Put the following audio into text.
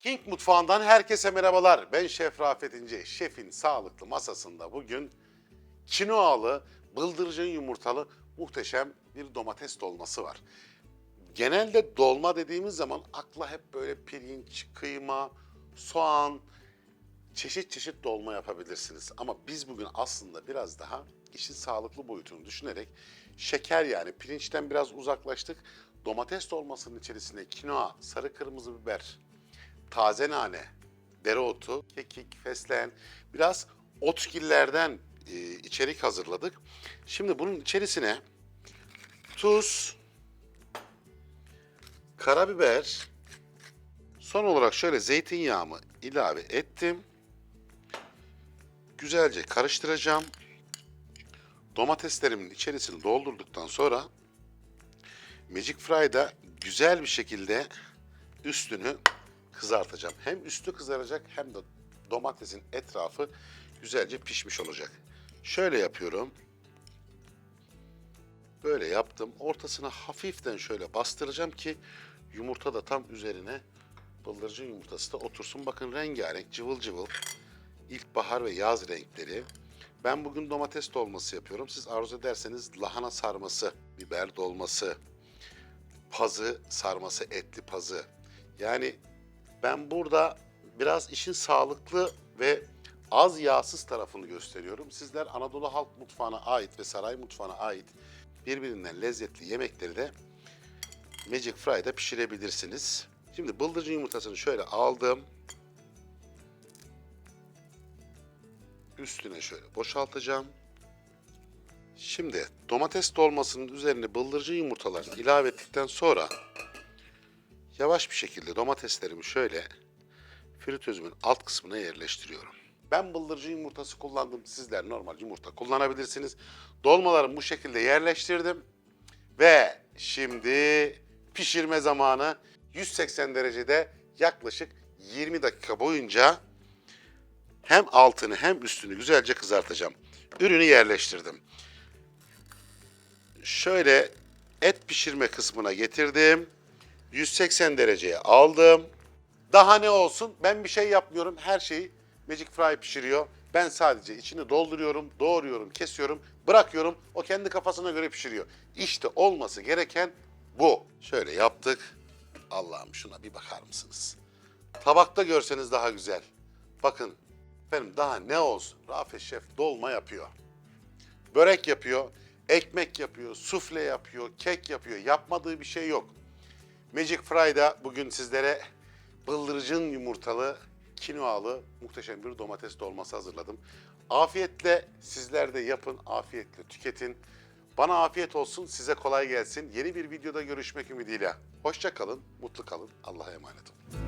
King Mutfağı'ndan herkese merhabalar. Ben Şef Rafet İnce. Şefin sağlıklı masasında bugün kinoalı, bıldırcın yumurtalı muhteşem bir domates dolması var. Genelde dolma dediğimiz zaman akla hep böyle pirinç, kıyma, soğan, çeşit çeşit dolma yapabilirsiniz. Ama biz bugün aslında biraz daha işin sağlıklı boyutunu düşünerek şeker yani pirinçten biraz uzaklaştık. Domates dolmasının içerisine kinoa, sarı kırmızı biber, taze nane, dereotu, kekik, fesleğen, biraz otgillerden e, içerik hazırladık. Şimdi bunun içerisine tuz, karabiber, son olarak şöyle zeytinyağımı ilave ettim. Güzelce karıştıracağım. Domateslerimin içerisini doldurduktan sonra Magic Fry'da güzel bir şekilde üstünü kızartacağım. Hem üstü kızaracak hem de domatesin etrafı güzelce pişmiş olacak. Şöyle yapıyorum. Böyle yaptım. Ortasına hafiften şöyle bastıracağım ki yumurta da tam üzerine bıldırcın yumurtası da otursun. Bakın rengarenk, cıvıl cıvıl. İlkbahar ve yaz renkleri. Ben bugün domates dolması yapıyorum. Siz arzu ederseniz lahana sarması, biber dolması, pazı sarması, etli pazı. Yani ben burada biraz işin sağlıklı ve az yağsız tarafını gösteriyorum. Sizler Anadolu halk mutfağına ait ve saray mutfağına ait birbirinden lezzetli yemekleri de Magic Fry'da pişirebilirsiniz. Şimdi bıldırcın yumurtasını şöyle aldım. Üstüne şöyle boşaltacağım. Şimdi domates dolmasının üzerine bıldırcın yumurtaları ilave ettikten sonra yavaş bir şekilde domateslerimi şöyle fritözümün alt kısmına yerleştiriyorum. Ben bıldırcın yumurtası kullandım. Sizler normal yumurta kullanabilirsiniz. Dolmalarımı bu şekilde yerleştirdim. Ve şimdi pişirme zamanı 180 derecede yaklaşık 20 dakika boyunca hem altını hem üstünü güzelce kızartacağım. Ürünü yerleştirdim. Şöyle et pişirme kısmına getirdim. 180 dereceye aldım. Daha ne olsun? Ben bir şey yapmıyorum. Her şeyi Magic Fry pişiriyor. Ben sadece içini dolduruyorum, doğruyorum, kesiyorum, bırakıyorum. O kendi kafasına göre pişiriyor. İşte olması gereken bu. Şöyle yaptık. Allah'ım şuna bir bakar mısınız? Tabakta görseniz daha güzel. Bakın efendim daha ne olsun? Rafet Şef dolma yapıyor. Börek yapıyor, ekmek yapıyor, sufle yapıyor, kek yapıyor. Yapmadığı bir şey yok. Magic Fry'da bugün sizlere bıldırcın yumurtalı, kinoalı muhteşem bir domates dolması hazırladım. Afiyetle sizler de yapın, afiyetle tüketin. Bana afiyet olsun, size kolay gelsin. Yeni bir videoda görüşmek ümidiyle. Hoşça kalın, mutlu kalın. Allah'a emanet olun.